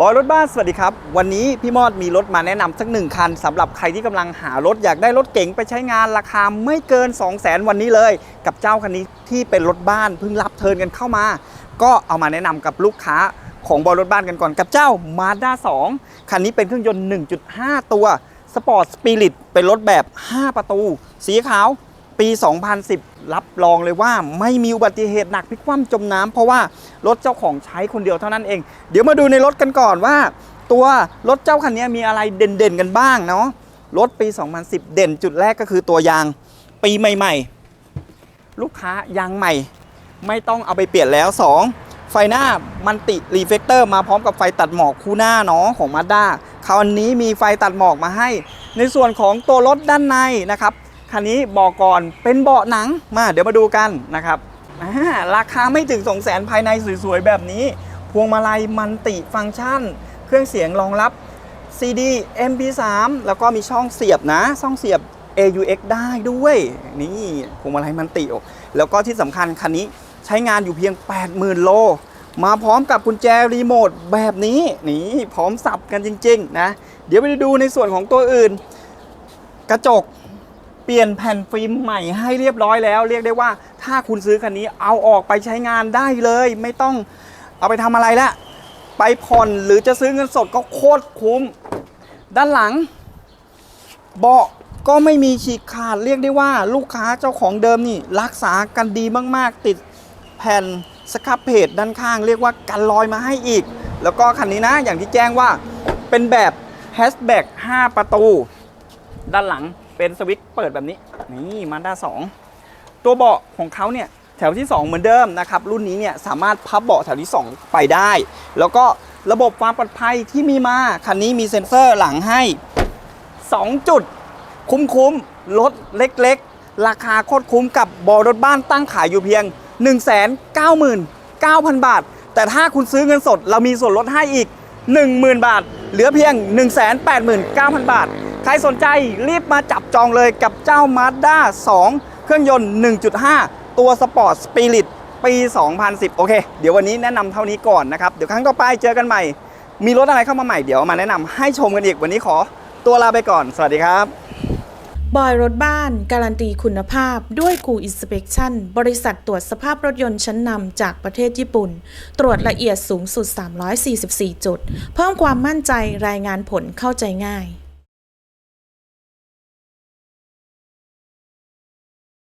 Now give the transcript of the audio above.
บอยรถบ้านสวัสดีครับ วันนี้พี่มอดมีรถมาแนะนำสักหนึ่งคันสำหรับใครที่กำลังหารถอยากได้รถเก๋งไปใช้งานราคาไม่เกิน 2 0 0 0 0 0วันนี้เลย กับเจ้าคันนี้ที่เป็นรถบ้านเพิ่งรับเทิร์นกันเข้ามา ก็เอามาแนะนำกับลูกค้าของบอยรถบ้านกันก่อนกับเจ้า Mazda 2 คันนี้เป็นเครื่องยนต์ 1.5 ตัวสปอร์ตสปิริตเป็นรถแบบ 5 ประตู สีขาว ปี 2010 รับรองเลยว่าไม่มีอุบัติเหตุหนักพลิกคว่ำจมน้ำเพราะว่ารถเจ้าของใช้คนเดียวเท่านั้นเอง เดี๋ยวมาดูในรถกันก่อนว่า ตัวรถเจ้าคันนี้มีอะไรเด่นๆกันบ้างเนาะรถปี 2010 เด่นจุดแรกก็คือตัวยางปีใหม่ ๆ ลูกค้ายางใหม่ ไม่ต้องเอาไปเปลี่ยนแล้ว 2 ไฟหน้ามันติรีเฟกเตอร์มาพร้อมกับไฟตัดหมอกคู่หน้าเนาะของ Mazda คราวนี้มีไฟตัดหมอกมาให้ ในส่วนของตัวรถด้านในนะครับ คันนี้บอกก่อนเป็นเบาะหนังมาเดี๋ยวมาดูกันนะครับราคาไม่ถึง2 0 0แสนภายในสวยๆ แบบนี้ พวงมาลัยมันติฟังก์ชัน เครื่องเสียงรองรับ CD MP3 แล้วก็มีช่องเสียบนะ ช่องเสียบ AUX ได้ด้วย นี่พวงมาลัยมันติแล้วก็ที่สำคัญคันนี้ใช้งานอยู่เพียง 80,000 โล มาพร้อมกับกุญแจรีโมทแบบนี้ นี่พร้อมสับกันจริง ๆ นะ เดี๋ยวไปดูในส่วนของตัวอื่น กระจก เปลี่ยนแผ่นฟิล์มใหม่ให้เรียบร้อยแล้ว เรียกได้ว่าถ้าคุณซื้อคันนี้เอาออกไปใช้งานได้เลย ไม่ต้องเอาไปทำอะไรละไปผ่อนหรือจะซื้อเงินสดก็โคตรคุ้ม ด้านหลัง เบาะก็ไม่มีฉีกขาดเรียกได้ว่าลูกค้าเจ้าของเดิมนี่ รักษากันดีมาก ๆ ติดแผ่นสครับเพจด้านข้าง เรียกว่ากันรอยมาให้อีก แล้วก็คันนี้นะอย่างที่แจ้งว่าเป็นแบบแฮชแบ็ก5ประตู ด้านหลัง เป็นสวิตช์เปิดแบบนี้ นี่มาด้า2ตัวเบาะของเขาเนี่ยแถวที่ 2 เหมือนเดิมนะครับ รุ่นนี้เนี่ยสามารถพับเบาะแถวที่ 2 ไปได้ แล้วก็ระบบความปลอดภัยที่มีมา คันนี้มีเซ็นเซอร์หลังให้ 2 จุด คุ้มๆรถเล็กๆ ราคาโคตรคุ้มกับบอรถบ้านตั้งขายอยู่เพียง 199,000 บาท แต่ถ้าคุณซื้อเงินสดเรามีส่วนลดให้อีก 10,000 บาท เหลือเพียง 189,000 บาท ใครสนใจรีบมาจับจองเลยกับเจ้า Mazda 2 เครื่องยนต์ 1.5 ตัวสปอร์ตสปิริตปี 2010 โอเค เดี๋ยววันนี้แนะนำเท่านี้ก่อนนะครับ เดี๋ยวครั้งต่อไปเจอกันใหม่ มีรถอะไรเข้ามาใหม่เดี๋ยวมาแนะนำให้ชมกันอีกวันนี้ขอตัวลาไปก่อน สวัสดีครับบอยรถบ้าน การันตีคุณภาพด้วยกูอินสเป t ชั่นบริษัทตรวจสภาพรถยนต์ชั้นนำจากประเทศญี่ปุ่น ตรวจละเอียดสูงสุด 344 จุด เพิ่มความมั่นใจรายงานผลเข้าใจง่าย